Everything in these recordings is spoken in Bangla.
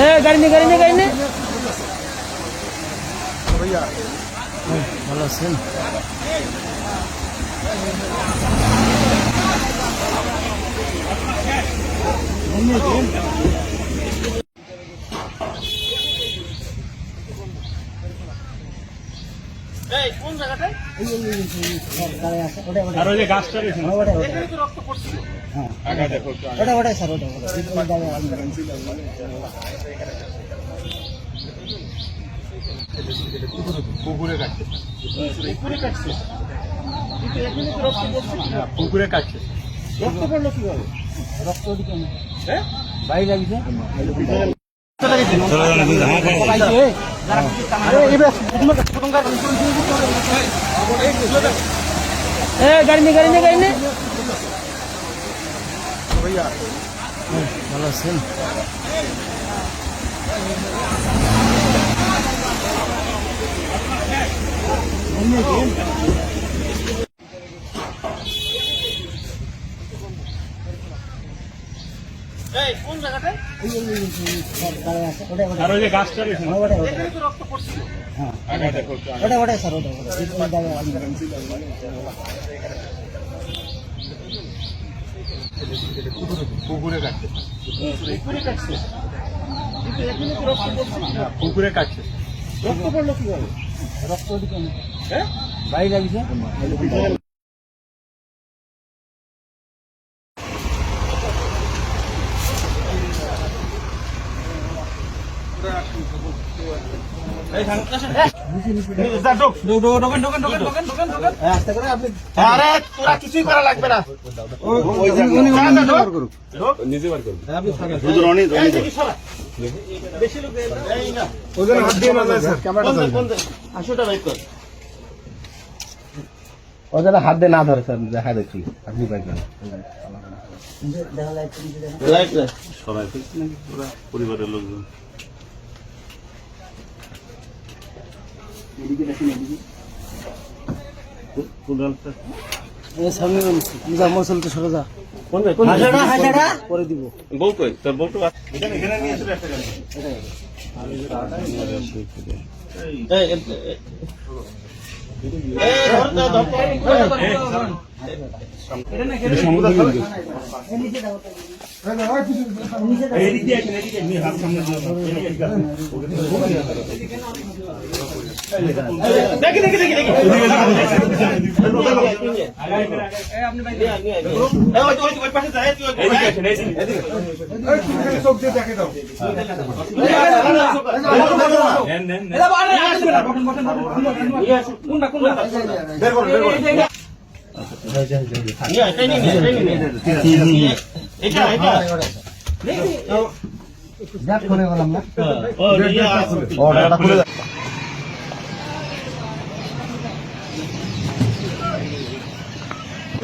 এ গাড়ি নে গাড়ি নে গাড়ি নে। ভালো আছেন? আর ওই পুকুরে কাটছে। পুকুরে কাটছে? পুকুরে কাটছে। রক্ত পড়ল কীভাবে? রক্ত হ্যাঁ? বাইরে লাগিছে গাড়ি নে গাড়ি নে গাড়ি নে ভালো আছেন পুকুরে কাটছে। পুকুরে কাটছে। পুকুরে কাটছে। রক্ত পড়ল কীভাবে? রক্ত ওদিকে না হ্যাঁ? বাইরে লাগিছে আস্তে করে আপনি আরে তোরা কিছুই করা লাগবে না। ওদের হাত দিয়ে না ধরে স্যার দেখা দেখি আপনি পাইবেন লাগছে পরিবারের লোকজন। এ সামনে যা মশল তো সরে যা। হাসাড়া হাসাড়া করে দিব। বউ কই? তোর বউ তো যাক করে গেলাম না ও টাকাটা খুলে দাও। আমাদের গাড়ি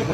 তো।